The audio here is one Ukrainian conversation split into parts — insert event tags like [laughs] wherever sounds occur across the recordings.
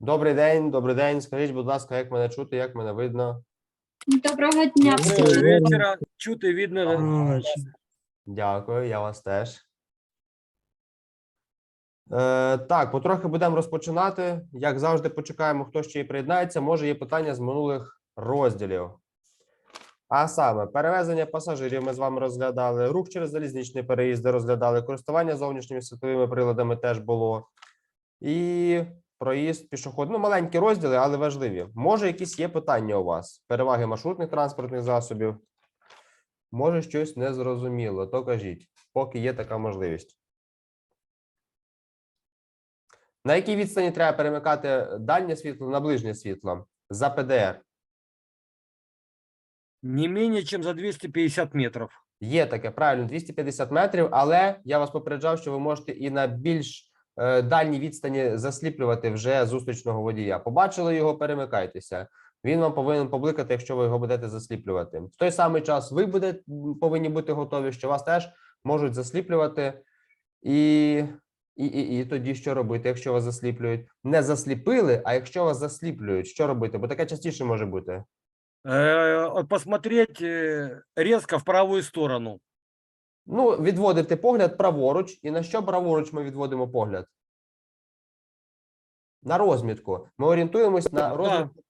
Добрий день, добрий день. Скажіть, будь ласка, як мене чути, як мене видно? Доброго дня. Доброго всім. вечора. Чути видно. Дякую, я вас теж. Е, так, потрохи будемо розпочинати. Як завжди, почекаємо, хто ще й приєднається. Може, є питання з минулих розділів. А саме, перевезення пасажирів ми з вами розглядали, рух через залізничні переїзди розглядали, користування зовнішніми світловими приладами теж було. І проїзд пішохід. Ну, маленькі розділи, але важливі. Може, якісь є питання у вас? Переваги маршрутних транспортних засобів? Може, щось не зрозуміло, то кажіть, поки є така можливість. На якій відстані треба перемикати дальнє світло на ближнє світло за ПДР? Не менее, чем за 250 метров. Є таке правильно 250 метрів, але я вас попереджав, що ви можете і на більш е, дальній відстані засліплювати вже зустрічного водія. Побачили його, перемикайтеся. Він вам повинен побликати, якщо ви його будете засліплювати. В той самий час ви буде, повинні бути готові, що вас теж можуть засліплювати. І, і, і, і тоді що робити, якщо вас засліплюють? Не засліпили, а якщо вас засліплюють, що робити? Бо таке частіше може бути. Вот посмотреть э, резко в правую сторону. Ну, відводити погляд праворуч. І на що праворуч ми відводимо погляд? На розмітку. Ми орієнтуємось на розмітку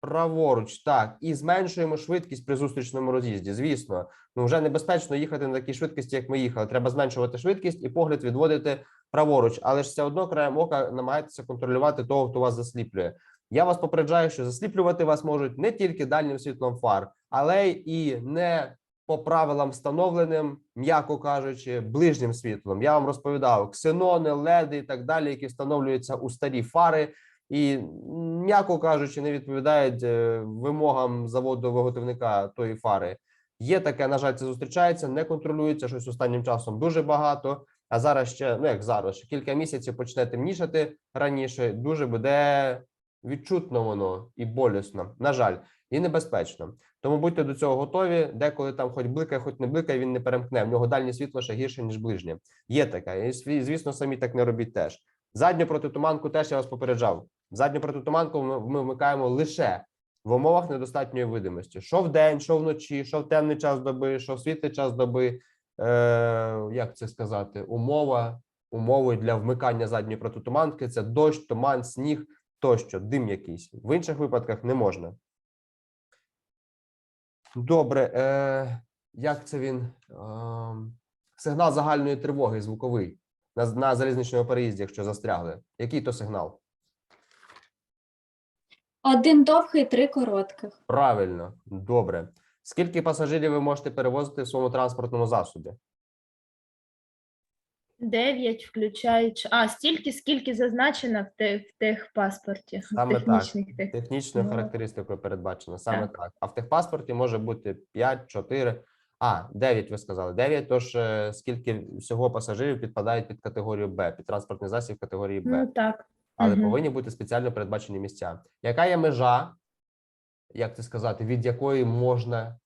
праворуч, так, і зменшуємо швидкість при зустрічному роз'їзді. Звісно, ну вже небезпечно їхати на такій швидкості, як ми їхали. Треба зменшувати швидкість і погляд відводити праворуч, але ж все одно краєм ока намагайтеся контролювати того, хто вас засліплює. Я вас попереджаю, що засліплювати вас можуть не тільки дальнім світлом фар, але й не по правилам встановленим, м'яко кажучи, ближнім світлом. Я вам розповідав ксенони, леди і так далі, які встановлюються у старі фари, і м'яко кажучи, не відповідають е, вимогам заводу виготовника тої фари. Є таке, на жаль, це зустрічається, не контролюється щось останнім часом дуже багато. А зараз ще, ну як зараз, ще кілька місяців почне темнішати раніше. Дуже буде відчутно воно і болісно. На жаль, і небезпечно. Тому будьте до цього готові. Деколи там хоч бликає, хоч не бликає, він не перемкне. В нього дальнє світло ще гірше, ніж ближнє. Є таке. І звісно, самі так не робіть теж. Задню протитуманку теж я вас попереджав. Задню протитуманку ми ми вмикаємо лише в умовах недостатньої видимості. Що вдень, що вночі, що в темний час доби, що в світлий час доби. Е, як це сказати? Умова, умови для вмикання задньої протитуманки це дощ, туман, сніг тощо, дим якийсь. В інших випадках не можна. Добре, е, як це він? Е, сигнал загальної тривоги звуковий на, на залізничному переїзді, якщо застрягли. Який то сигнал? Один довгий, три коротких. Правильно, добре. Скільки пасажирів ви можете перевозити в своєму транспортному засобі? 9, включаючи. А, стільки, скільки зазначено в, те, в техпаспорті. в Саме так. технічних тех. Технічною Ну, характеристикою передбачено. Саме так. так. А в техпаспорті може бути 5, 4, а 9 ви сказали. 9, тож е, скільки всього пасажирів підпадають під категорію Б, під транспортний засіб категорії Б. Ну так. але Мгм. повинні бути спеціально передбачені місця. Яка є межа, як це сказати, від якої можна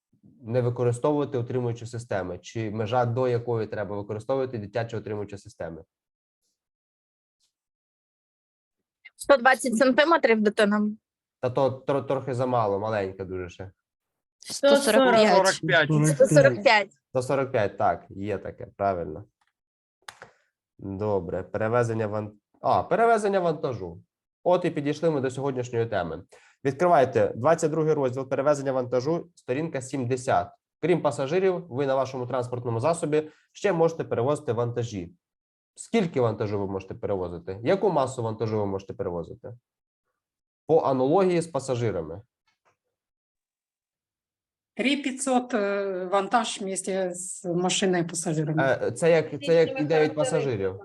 не використовувати утримуючі системи, чи межа до якої треба використовувати дитячі утримуючі системи? 120 сантиметрів дитина. Та то тро- трохи замало, маленька дуже ще. 145. 45. 145. 145, так, є таке, правильно. Добре, перевезення ван... А, перевезення вантажу. От і підійшли ми до сьогоднішньої теми. Відкривайте 22 розділ перевезення вантажу, сторінка 70. Крім пасажирів, ви на вашому транспортному засобі ще можете перевозити вантажі. Скільки вантажу ви можете перевозити? Яку масу вантажу ви можете перевозити? По аналогії з пасажирами. 3500 э, вантаж вместе с машиной и пассажирами. Е, Це як, це як і 9 пасажирів.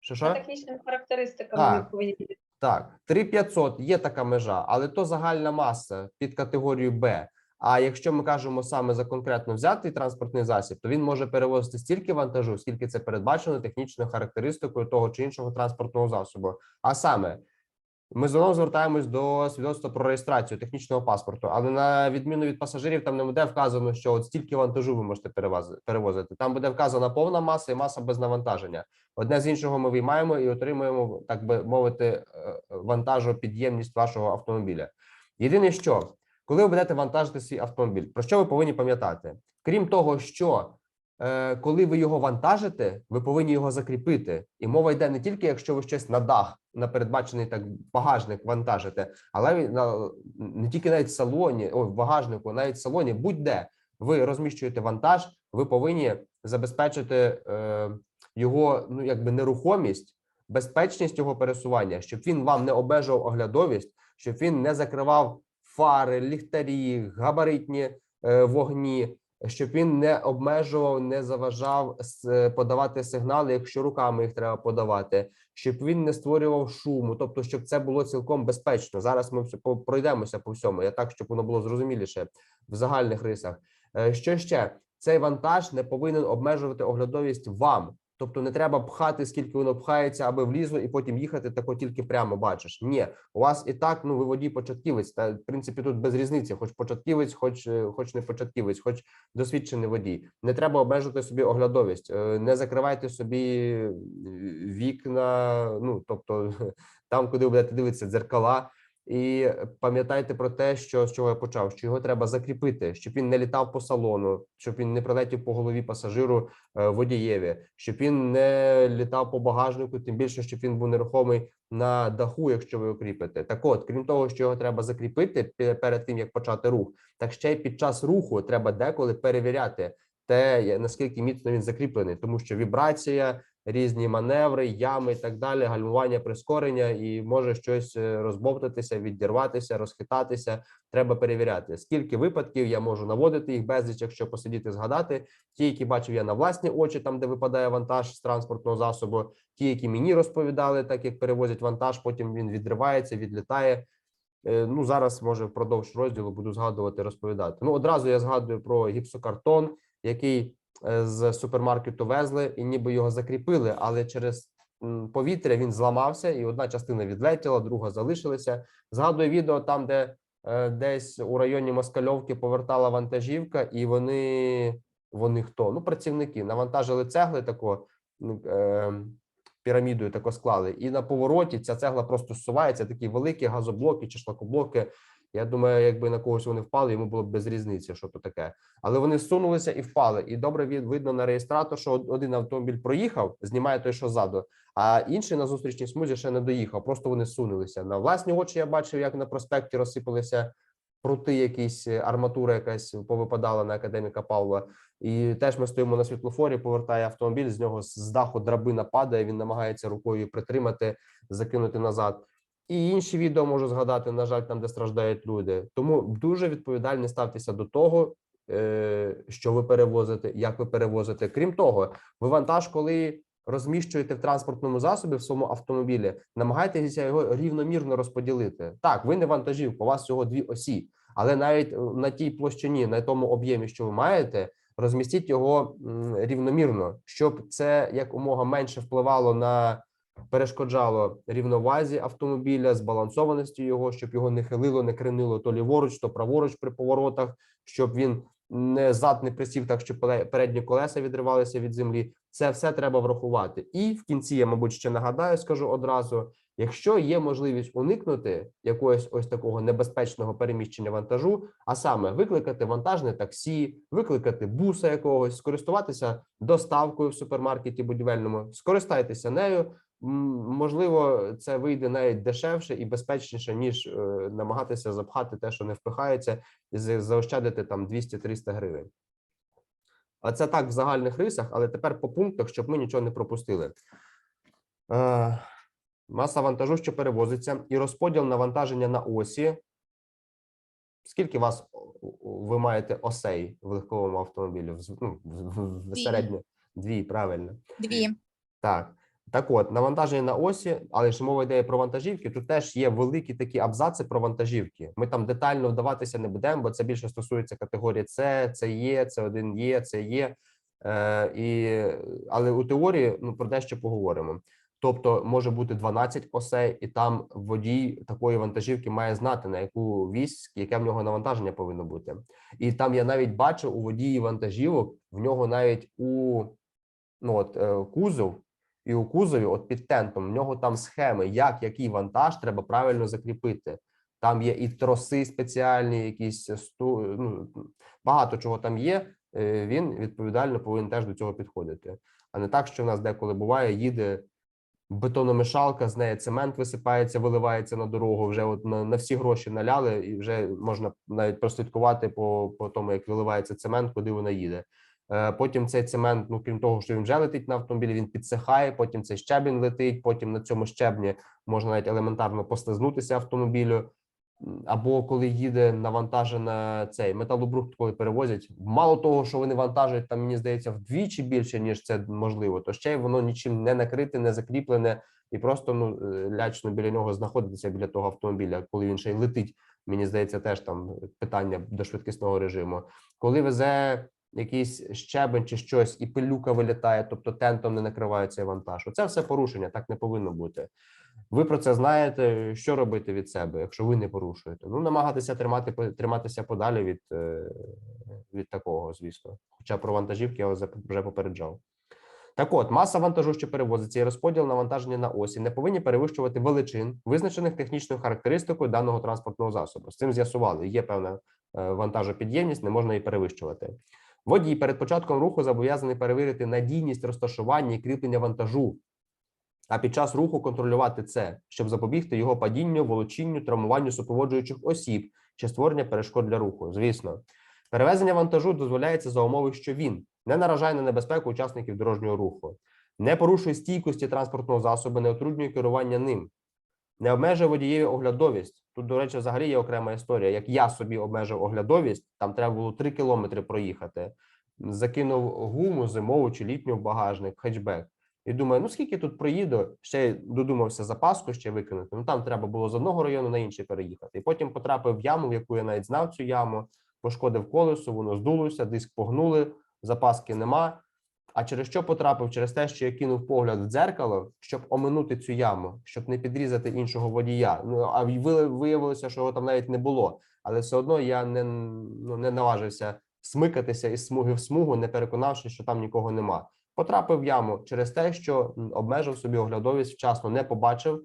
Що що? Технічними характеристиками Так. повинні бути. Так, 3500 є така межа, але то загальна маса під категорію Б. А якщо ми кажемо саме за конкретно взятий транспортний засіб, то він може перевозити стільки вантажу, скільки це передбачено технічною характеристикою того чи іншого транспортного засобу. А саме Ми знову звертаємось до свідоцтва про реєстрацію технічного паспорту, але на відміну від пасажирів, там не буде вказано, що от стільки вантажу ви можете перевозити. Там буде вказана повна маса і маса без навантаження. Одне з іншого ми виймаємо і отримуємо, так би мовити, е, вантажопідємність вашого автомобіля. Єдине, що коли ви будете вантажити свій автомобіль, про що ви повинні пам'ятати? Крім того, що коли ви його вантажите, ви повинні його закріпити. І мова йде не тільки якщо ви щось на дах, на передбачений так багажник вантажите, але на не тільки навіть в салоні, ой, в багажнику, навіть в салоні, будь-де ви розміщуєте вантаж, ви повинні забезпечити е, його ну якби нерухомість, безпечність його пересування, щоб він вам не обмежував оглядовість, щоб він не закривав фари, ліхтарі, габаритні е, вогні, щоб він не обмежував, не заважав подавати сигнали, якщо руками їх треба подавати, щоб він не створював шуму, тобто, щоб це було цілком безпечно. Зараз ми пройдемося по всьому. Я так, щоб воно було зрозуміліше в загальних рисах. Е, Що ще? Цей вантаж не повинен обмежувати оглядовість вам. Тобто не треба пхати, скільки воно пхається, аби влізло, і потім їхати тако тільки прямо бачиш. Ні, у вас і так ну ви водій початківець. Та в принципі тут без різниці, хоч початківець, хоч е, хоч не початківець, хоч досвідчений водій. Не треба обмежувати собі оглядовість. Е, Не закривайте собі е, вікна. Ну тобто [laughs] там, куди ви будете дивитися, дзеркала. І пам'ятайте про те, що з чого я почав, що його треба закріпити, щоб він не літав по салону, щоб він не прилетів по голові пасажиру е, водієві, щоб він не літав по багажнику, тим більше, щоб він був нерухомий на даху, якщо ви окріпите. Так от, крім того, що його треба закріпити перед тим, як почати рух, так ще й під час руху треба деколи перевіряти те, наскільки міцно він закріплений, тому що вібрація, різні маневри, ями і так далі, гальмування, прискорення, і може щось е, розбовтатися, відірватися, розхитатися. Треба перевіряти. Скільки випадків я можу наводити їх безліч, якщо посидіти, згадати. Ті, які бачив я на власні очі, там де випадає вантаж з транспортного засобу, ті, які мені розповідали, так як перевозять вантаж, потім він відривається, відлітає. Е, Ну зараз може впродовж розділу буду згадувати, розповідати. Ну одразу я згадую про гіпсокартон, який з супермаркету везли, і ніби його закріпили, але через повітря він зламався, і одна частина відлетіла, друга залишилася. Згадую відео там, де е, десь у районі Москальовки повертала вантажівка, і вони вони хто? Ну, працівники навантажили цегли тако е, пірамідою тако склали, і на повороті ця цегла просто зсувається, такі великі газоблоки чи шлакоблоки. Я думаю, якби на когось вони впали, йому було б без різниці, що то таке. Але вони зсунулися і впали. І добре видно на реєстратор, що один автомобіль проїхав, знімає той, що ззаду, а інший на зустрічній смузі ще не доїхав. Просто вони зсунулися. На власні очі я бачив, як на проспекті розсипалися прути, якісь е, арматура якась повипадала на академіка Павла. І теж ми стоїмо на світлофорі, повертає автомобіль. З нього з даху драбина падає. Він намагається рукою притримати, закинути назад. І інші відео можу згадати, на жаль, там, де страждають люди. Тому дуже відповідально ставтеся до того, е, що ви перевозите, як ви перевозите. Крім того, ви вантаж, коли розміщуєте в транспортному засобі в своєму автомобілі, намагайтеся його рівномірно розподілити. Так, ви не вантажівка, у вас всього дві осі, але навіть е, на тій площині, на тому об'ємі, що ви маєте, розмістіть його рівномірно, щоб це якомога менше впливало на перешкоджало рівновазі автомобіля, збалансованості його, щоб його не хилило, не кренило то ліворуч, то праворуч при поворотах, щоб він не зад не присів, так що пере- передні колеса відривалися від землі. Це все треба врахувати. І в кінці я, мабуть, ще нагадаю, скажу одразу: якщо є можливість уникнути якогось ось такого небезпечного переміщення вантажу, а саме викликати вантажне таксі, викликати буса якогось, скористуватися доставкою в супермаркеті будівельному, скористайтеся нею. Можливо, це вийде навіть дешевше і безпечніше, ніж е, намагатися запхати те, що не впихається, і заощадити там 200-300 гривень. А це так в загальних рисах, але тепер по пунктах, щоб ми нічого не пропустили. Е, маса вантажу, що перевозиться, і розподіл навантаження на осі. Скільки вас ви маєте осей в легковому автомобілі? В, ну, в, в, в середньо дві, правильно. Дві. Так. Так от, навантаження на осі, але ж мова йде про вантажівки. Тут теж є великі такі абзаци про вантажівки. Ми там детально вдаватися не будемо, бо це більше стосується категорії С, це є, це один є, це є. Е, і, але у теорії ну, про дещо поговоримо. Тобто може бути 12 осей, і там водій такої вантажівки має знати, на яку вісь, яке в нього навантаження повинно бути. І там я навіть бачив у водії вантажівок, в нього навіть у ну, от, е, кузов, і у кузові, от під тентом, в нього там схеми, як який вантаж треба правильно закріпити. Там є і троси спеціальні, якісь сту, ну, багато чого там є. е, Він відповідально повинен теж до цього підходити. А не так, що в нас деколи буває, їде бетономішалка, з неї цемент висипається, виливається на дорогу. Вже от на, на всі гроші наляли, і вже можна навіть прослідкувати по, по тому, як виливається цемент, куди вона їде. Е, Потім цей цемент, ну крім того, що він вже летить на автомобілі, він підсихає. Потім цей щебінь летить. Потім на цьому щебні можна навіть елементарно послизнутися автомобілю. Або коли їде навантажена цей металобрухт, коли перевозять, мало того, що вони вантажують там, мені здається, вдвічі більше ніж це можливо, то ще й воно нічим не накрите, не закріплене, і просто ну е, лячно біля нього знаходитися біля того автомобіля, коли він ще й летить. Мені здається, теж там питання до швидкісного режиму. Коли везе якийсь щебень чи щось, і пилюка вилітає, тобто тентом не накриває цей вантаж. Оце все порушення, так не повинно бути. Ви про це знаєте, що робити від себе, якщо ви не порушуєте. Ну, намагатися тримати триматися подалі від, е, від такого, звісно. Хоча про вантажівки я вже попереджав. Так от, маса вантажу, що перевозиться, і розподіл навантаження на осі не повинні перевищувати величин, визначених технічною характеристикою даного транспортного засобу. З цим з'ясували. Є певна е, вантажопідємність, не можна її перевищувати. Водій перед початком руху зобов'язаний перевірити надійність розташування і кріплення вантажу, а під час руху контролювати це, щоб запобігти його падінню, волочінню, травмуванню супроводжуючих осіб чи створення перешкод для руху. Звісно, перевезення вантажу дозволяється за умови, що він не наражає на небезпеку учасників дорожнього руху, не порушує стійкості транспортного засобу, не отруднює керування ним, не обмежує водієві оглядовість. Тут, до речі, взагалі є окрема історія. Як я собі обмежив оглядовість, там треба було 3 кілометри проїхати. Закинув гуму зимову чи літню в багажник, хетчбек. І думаю, ну скільки тут проїду, ще додумався запаску ще викинути. Ну там треба було з одного району на інший переїхати. І потім потрапив в яму, в яку я навіть знав цю яму, пошкодив колесо, воно здулося, диск погнули, запаски нема. А через що потрапив? Через те, що я кинув погляд в дзеркало, щоб оминути цю яму, щоб не підрізати іншого водія. Ну а виявилося, що його там навіть не було. Але все одно я не, ну, не наважився смикатися із смуги в смугу, не переконавшись, що там нікого нема. Потрапив в яму через те, що обмежив собі оглядовість, вчасно не побачив,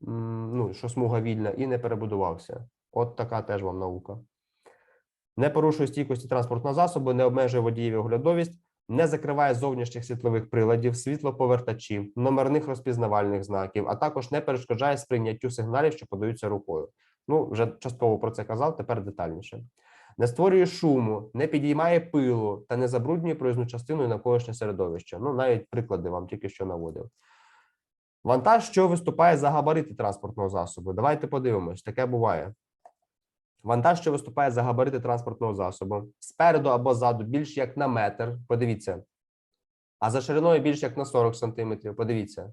ну, що смуга вільна, і не перебудувався. От така теж вам наука. Не порушує стійкості транспортного засобу, не обмежує водієві оглядовість, не закриває зовнішніх світлових приладів, світлоповертачів, номерних розпізнавальних знаків, а також не перешкоджає сприйняттю сигналів, що подаються рукою. Ну, вже частково про це казав, тепер детальніше. Не створює шуму, не підіймає пилу та не забруднює проїзну частину і навколишнє середовище. Ну, навіть приклади вам тільки що наводив. Вантаж, що виступає за габарити транспортного засобу. Давайте подивимось, таке буває. Вантаж, що виступає за габарити транспортного засобу, спереду або ззаду більш як на метр. Подивіться. А за шириною більш як на 40 сантиметрів. Подивіться.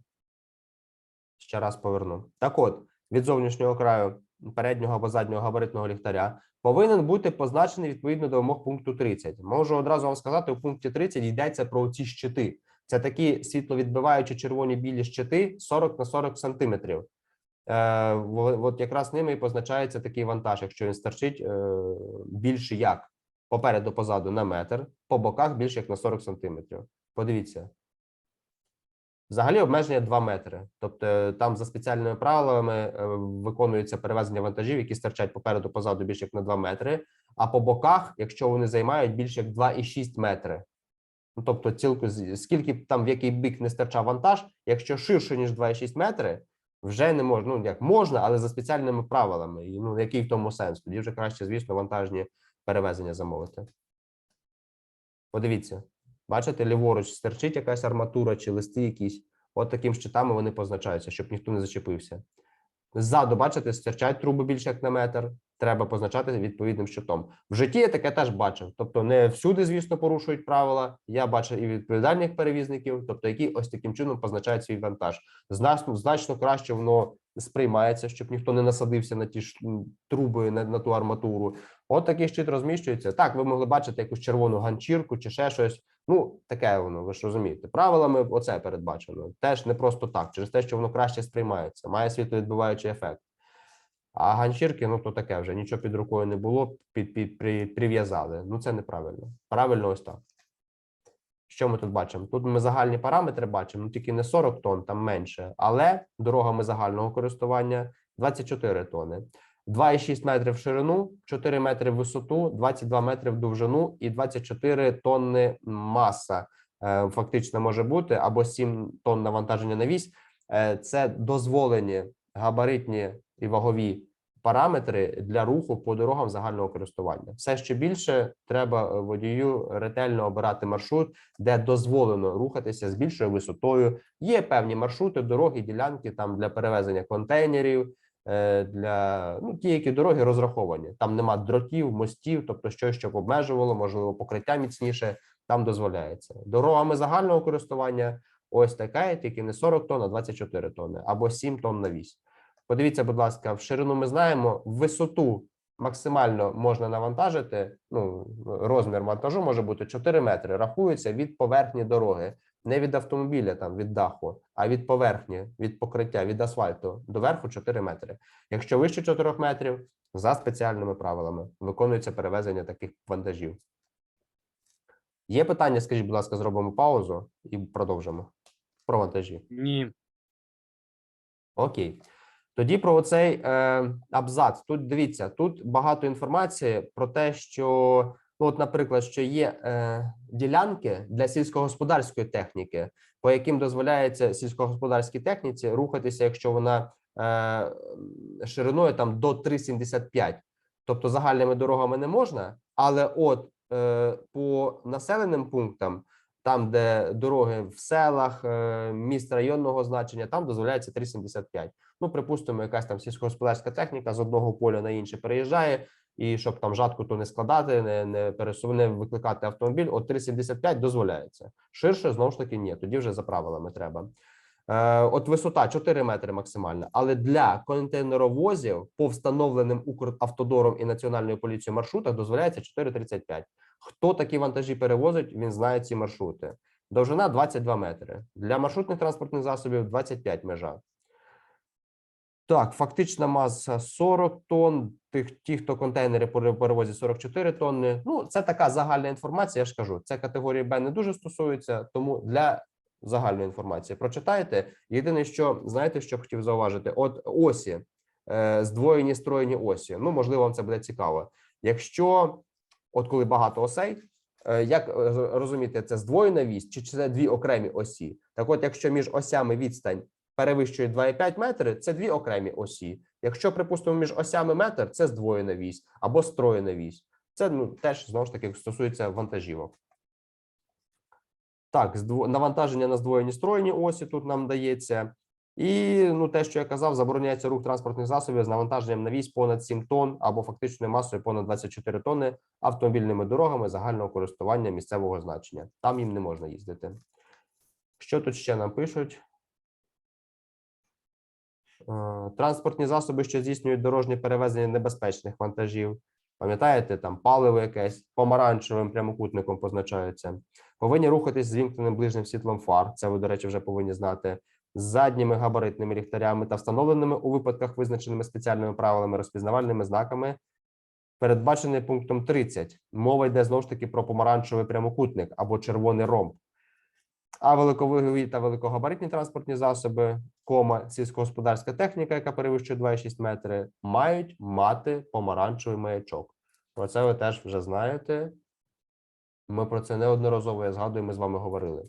Ще раз поверну. Так от, від зовнішнього краю переднього або заднього габаритного ліхтаря повинен бути позначений відповідно до вимог пункту 30. Можу одразу вам сказати, у пункті 30 йдеться про ці щити. Це такі світловідбиваючі червоні білі щити 40 на 40 сантиметрів. Е, от якраз ними і позначається такий вантаж, якщо він старчить е, більше як попереду, позаду на метр, по боках більше як на 40 сантиметрів. Подивіться. Взагалі обмеження 2 метри. Тобто е, там за спеціальними правилами виконується перевезення вантажів, які стирчать попереду, позаду більше як на 2 метри, а по боках, якщо вони займають більше як 2,6 метри. Ну, тобто, цілку скільки там в який бік не стирчав вантаж, якщо ширше ніж 2,6 метри, вже не можна. Ну як можна, але за спеціальними правилами. І ну який в тому сенс? Тоді вже краще, звісно, вантажні перевезення замовити. Подивіться, бачите, ліворуч стерчить якась арматура чи листи якісь. От таким щитами вони позначаються, щоб ніхто не зачепився. Ззаду, бачите, стирчать труби більше як на метр. Треба позначати відповідним щитом. В житті я таке теж бачив. Тобто, не всюди, звісно, порушують правила. Я бачив і відповідальних перевізників, тобто, які ось таким чином позначають свій вантаж. Значно, значно краще воно сприймається, щоб ніхто не насадився на ті ж труби, на, на ту арматуру. От такий щит розміщується. Так, ви могли бачити якусь червону ганчірку чи ще щось. Ну, таке воно, ви ж розумієте. Правилами оце передбачено. Теж не просто так, через те, що воно краще сприймається, має світловідбиваючий ефект. А ганчірки, ну то таке вже нічого під рукою не було, під, під, при, прив'язали. Ну це неправильно. Правильно, ось так. Що ми тут бачимо? Тут ми загальні параметри бачимо, ну тільки не 40 тонн, там менше, але дорогами загального користування 24 тонни. 2,6 метрів в ширину, 4 метри в висоту, 22 метри в довжину і 24 тонни маса е, фактично може бути, або 7 тонн навантаження на вісь. Е, Це дозволені габаритні і вагові параметри для руху по дорогам загального користування. Все ще більше треба е, водію ретельно обирати маршрут, де дозволено рухатися з більшою висотою. Є певні маршрути, дороги, ділянки там для перевезення контейнерів, е, для ну ті, які дороги розраховані. Там нема дротів, мостів, тобто щось, щоб обмежувало, можливо, покриття міцніше. Там дозволяється дорогами загального користування. Ось таке, тільки не 40 тонн, а 24 тонни або 7 тонн на вісь. Подивіться, будь ласка, в ширину ми знаємо, в висоту максимально можна навантажити. Ну, розмір вантажу може бути 4 метри. Рахується від поверхні дороги, не від автомобіля, там від даху, а від поверхні, від покриття, від асфальту до верху 4 метри. Якщо вище 4 метрів, за спеціальними правилами виконується перевезення таких вантажів. Є питання? Скажіть, будь ласка, зробимо паузу і продовжимо про вантажі. Ні. Окей. Тоді про оцей е, абзац. Тут дивіться, тут багато інформації про те, що, ну, от, наприклад, що є е, ділянки для сільськогосподарської техніки, по яким дозволяється сільськогосподарській техніці рухатися, якщо вона е, шириною там до 3,75. Тобто загальними дорогами не можна, але от е, по населеним пунктам там, де дороги в селах, е, міст районного значення, там дозволяється 3,75. Ну, припустимо, якась там сільськогосподарська техніка з одного поля на інше переїжджає, і щоб там жатку то не складати, не, не пересу... не викликати автомобіль, от 3,75 дозволяється. Ширше знову ж таки ні. Тоді вже за правилами треба. Е, от висота 4 метри максимальна, але для контейнеровозів по встановленим Укравтодором і Національною поліцією маршрутах дозволяється 4,35. Хто такі вантажі перевозить, він знає ці маршрути. Довжина 22 метри. Для маршрутних транспортних засобів 25 межа. Так, фактична маса 40 тонн. Тих, ті, хто контейнери пере- перевозять 44 тонни. Ну, це така загальна інформація. Я ж кажу, це категорії Б не дуже стосується, тому для загальної інформації прочитайте. Єдине, що знаєте, що хотів зауважити: от осі, е, здвоєні строєні осі. Ну, можливо, вам це буде цікаво. Якщо от коли багато осей, е, як е, розуміти, це здвоєна вісь чи це дві окремі осі? Так, от, якщо між осями відстань перевищує 2,5 метри, це дві окремі осі. Якщо, припустимо, між осями метр, це здвоєна вісь або строєна вісь. Це ну, теж знову ж таки стосується вантажівок. Так, навантаження на здвоєні строєні осі тут нам дається. І ну, те, що я казав, забороняється рух транспортних засобів з навантаженням на вісь понад 7 тонн або фактичною масою понад 24 тонни автомобільними дорогами загального користування місцевого значення. Там їм не можна їздити. Що тут ще нам пишуть? Е, Транспортні засоби, що здійснюють дорожнє перевезення небезпечних вантажів. Пам'ятаєте, там паливо якесь помаранчевим прямокутником позначається. Повинні рухатись з ближнім світлом фар. Це ви, до речі, вже повинні знати. З задніми габаритними ліхтарями та встановленими у випадках, визначеними спеціальними правилами розпізнавальними знаками, передбачений пунктом 30. Мова йде знову ж таки про помаранчевий прямокутник або червоний ромб. А великовагові та великогабаритні транспортні засоби, кома, сільськогосподарська техніка, яка перевищує 2,6 метри, мають мати помаранчевий маячок. Про це ви теж вже знаєте. Ми про це неодноразово я згадую, ми з вами говорили.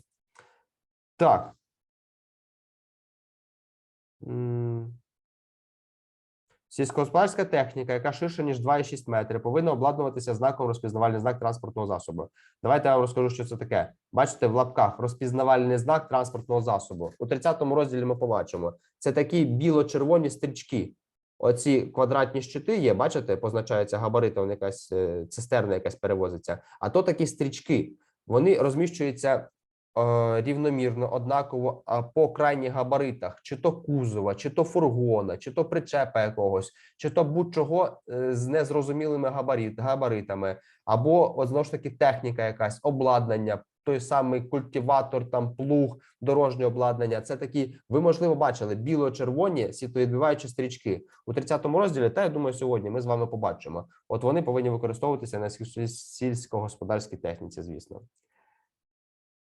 Так. Сільськогосподарська техніка, яка ширша, ніж 2,6 метри, повинна обладнуватися знаком розпізнавальний знак транспортного засобу. Давайте я вам розкажу, що це таке. Бачите, в лапках розпізнавальний знак транспортного засобу. У 30-му розділі ми побачимо. Це такі біло-червоні стрічки. Оці квадратні щити є, бачите, позначається габаритом якась е, цистерна, якась перевозиться. А то такі стрічки. Вони розміщуються е, рівномірно, однаково а по крайніх габаритах, чи то кузова, чи то фургона, чи то причепа якогось, чи то будь-чого е, з незрозумілими габарит, габаритами, або от, знову ж таки техніка, якась обладнання той самий культиватор, там плуг, дорожнє обладнання. Це такі, ви можливо бачили біло-червоні світловідбиваючі стрічки у 30-му розділі. Та я думаю, сьогодні ми з вами побачимо. От вони повинні використовуватися на сіль- сільськогосподарській техніці, звісно.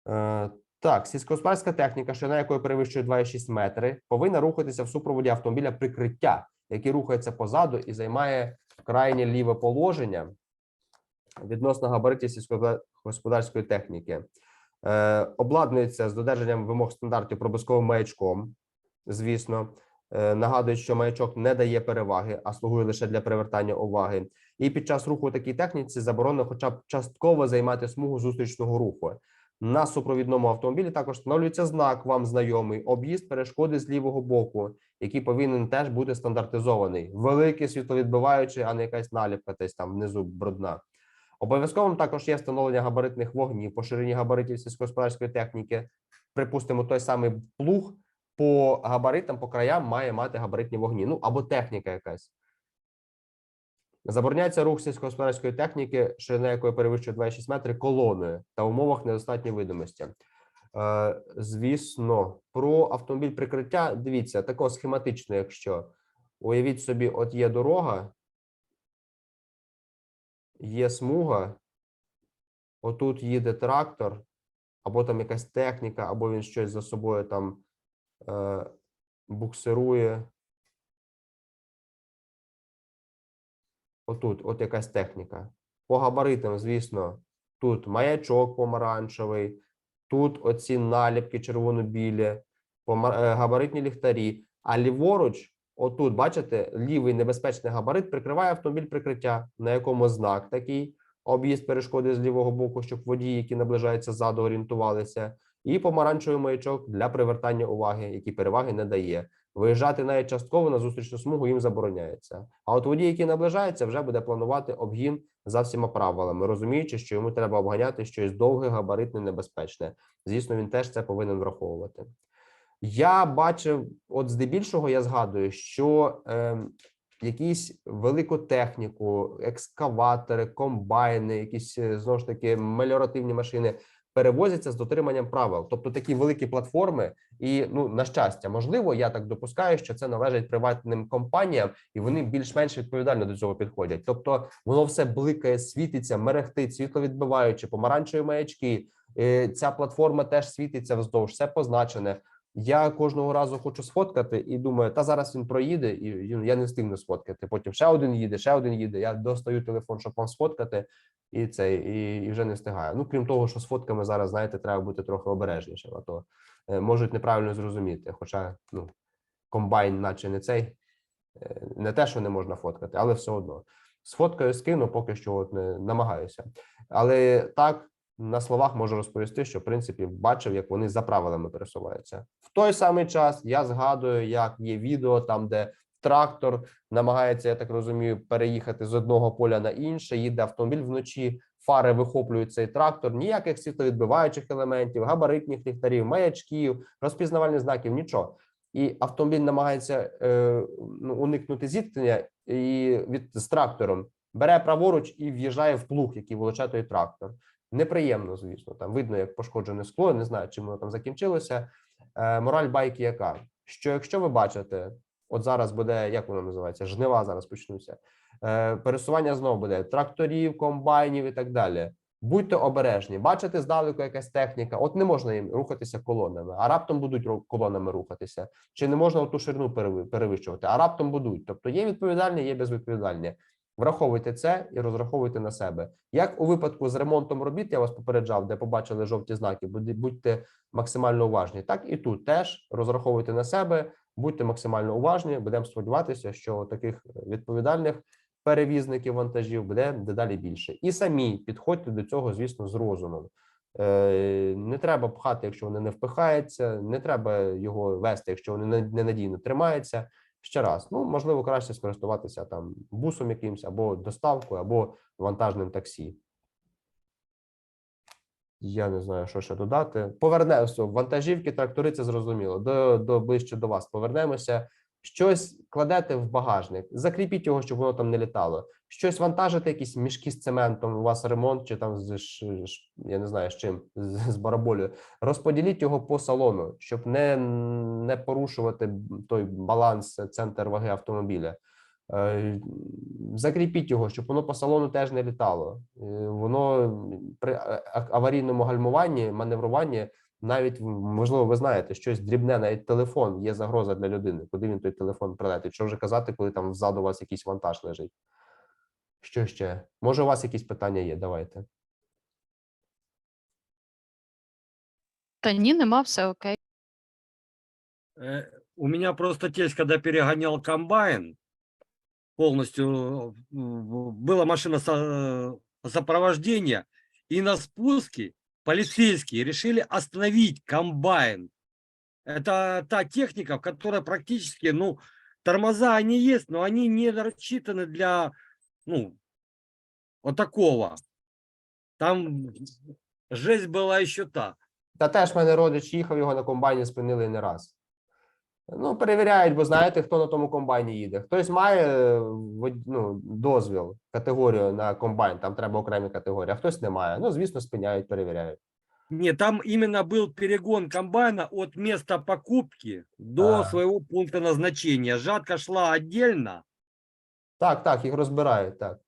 Е, так, сільськогосподарська техніка, ширина якої перевищує 2,6 метри, повинна рухатися в супроводі автомобіля прикриття, який рухається позаду і займає крайнє ліве положення відносно габаритів сільськогосподарської техніки. Е, обладнується з додержанням вимог стандартів пробузковим маячком. Звісно, е, нагадують, що маячок не дає переваги, а слугує лише для привертання уваги. І під час руху у такій техніці заборонено, хоча б частково займати смугу зустрічного руху. На супровідному автомобілі також встановлюється знак вам знайомий об'їзд перешкоди з лівого боку, який повинен теж бути стандартизований. Великий світловідбиваючий, а не якась наліпка десь там внизу брудна. Обов'язковим також є встановлення габаритних вогнів по ширині габаритів сільськогосподарської техніки. Припустимо, той самий плуг по габаритам, по краям має мати габаритні вогні. Ну або техніка якась. Забороняється рух сільськогосподарської техніки, ширина якої перевищує 2,6 метри колоною та в умовах недостатньої видимості. Е, звісно, про автомобіль прикриття. Дивіться, такого схематично, якщо уявіть собі, от є дорога, є смуга, отут їде трактор, або там якась техніка, або він щось за собою там е, буксирує. Отут, от якась техніка. По габаритам, звісно, тут маячок помаранчевий, тут оці наліпки червоно-білі, е, габаритні ліхтарі. А ліворуч, отут, бачите, лівий небезпечний габарит прикриває автомобіль прикриття, на якому знак такий об'їзд перешкоди з лівого боку, щоб водії, які наближаються ззаду, орієнтувалися, і помаранчевий маячок для привертання уваги, який переваги не дає. Виїжджати навіть частково на зустрічну смугу їм забороняється. А от водій, який наближається, вже буде планувати обгін за всіма правилами, розуміючи, що йому треба обганяти щось довге, габаритне, небезпечне. Звісно, він теж це повинен враховувати. Я бачив, от здебільшого, я згадую, що е, якісь велику техніку, екскаватори, комбайни, якісь е, знову ж таки меліоративні машини перевозяться з дотриманням правил, тобто такі великі платформи. І ну на щастя, можливо, я так допускаю, що це належить приватним компаніям, і вони більш-менш відповідально до цього підходять. Тобто, воно все бликає, світиться, мерехтить, світловідбиваючи, помаранчеві маячки. Е, Ця платформа теж світиться вздовж, все позначене. Я кожного разу хочу сфоткати і думаю, та зараз він проїде, і я не встигну сфоткати. Потім ще один їде, ще один їде. Я достаю телефон, щоб вам сфоткати, і це і, і вже не встигаю. Ну крім того, що з фотками зараз, знаєте, треба бути трохи обережнішим, а то е, можуть неправильно зрозуміти. Хоча ну комбайн, наче не цей, е, не те, що не можна фоткати, але все одно. З фоткою скину, поки що от не намагаюся. Але так на словах можу розповісти, що в принципі бачив, як вони за правилами пересуваються. В той самий час я згадую, як є відео там, де трактор намагається, я так розумію, переїхати з одного поля на інше. Їде автомобіль вночі, фари вихоплюють цей трактор. Ніяких світловідбиваючих елементів, габаритних ліхтарів, маячків, розпізнавальних знаків, нічого. І автомобіль намагається е, ну, уникнути зіткнення і від з трактором. Бере праворуч і в'їжджає в плуг, який волоче той трактор. Неприємно, звісно. Там видно, як пошкоджене скло. Не знаю, чим воно там закінчилося. Е, мораль байки яка? Що якщо ви бачите, от зараз буде як воно називається? Жнива зараз почнуться. Е, пересування знову буде тракторів, комбайнів і так далі. Будьте обережні, бачите здалеку якась техніка. От не можна їм рухатися колонами, а раптом будуть колонами рухатися. Чи не можна ту ширину перевищувати, а раптом будуть. Тобто є відповідальні, є безвідповідальні. Враховуйте це і розраховуйте на себе. Як у випадку з ремонтом робіт, я вас попереджав, де побачили жовті знаки, будь- будьте максимально уважні. Так і тут теж розраховуйте на себе, будьте максимально уважні. Будемо сподіватися, що таких відповідальних перевізників вантажів буде дедалі більше. І самі підходьте до цього, звісно, з розумом. Е, Не треба пхати, якщо вони не впихаються, не треба його вести, якщо вони не- ненадійно тримаються. Ще раз, ну можливо, краще скористуватися там бусом якимось, або доставкою, або вантажним таксі. Я не знаю, що ще додати. Повернемося вантажівки, трактори, це зрозуміло. До, до ближче до вас повернемося. Щось кладете в багажник, закріпіть його, щоб воно там не літало. Щось вантажите, якісь мішки з цементом, у вас ремонт чи там з я не знаю з чим, з, бараболю. Розподіліть його по салону, щоб не, не порушувати той баланс, центр ваги автомобіля. Е, Закріпіть його, щоб воно по салону теж не літало. Е, Воно при а- аварійному гальмуванні, маневруванні, навіть м, можливо, ви знаєте, щось дрібне, навіть телефон є загроза для людини. Куди він той телефон прилетить? Що вже казати, коли там ззаду у вас якийсь вантаж лежить? Що ще? Може, у вас якісь питання є? Давайте. Та ні, нема, все окей. Э, У меня просто тесть, когда перегонял комбайн, полностью э, в- была машина со- сопровождения, и на спуске полицейские решили остановить комбайн. Это та техника, в которой практически, ну, тормоза они есть, но они не рассчитаны для, ну, вот такого. Там жесть была еще та. Та теж в мене родич їхав, його на комбайні спинили не раз. Ну, перевіряють, бо знаєте, хто на тому комбайні їде. Хтось має е, ну, дозвіл, категорію на комбайн, там треба окремі категорії, а хтось не має. Ну, звісно, спиняють, перевіряють. Нет, там именно был перегон комбайна от места покупки до А. своего пункта назначения. Жатка шла отдельно. Так, так, їх розбирають, так.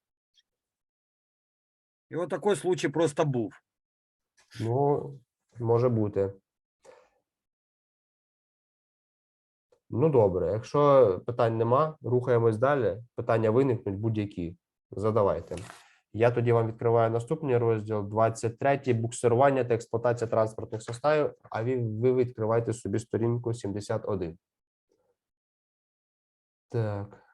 И вот такой случай просто был. Ну, може бути. Ну, добре. Якщо питань нема, рухаємось далі. Питання виникнуть будь-які. Задавайте. Я тоді вам відкриваю наступний розділ 23 буксирування та експлуатація транспортних составів, а ви, ви відкриваєте собі сторінку 71. Так.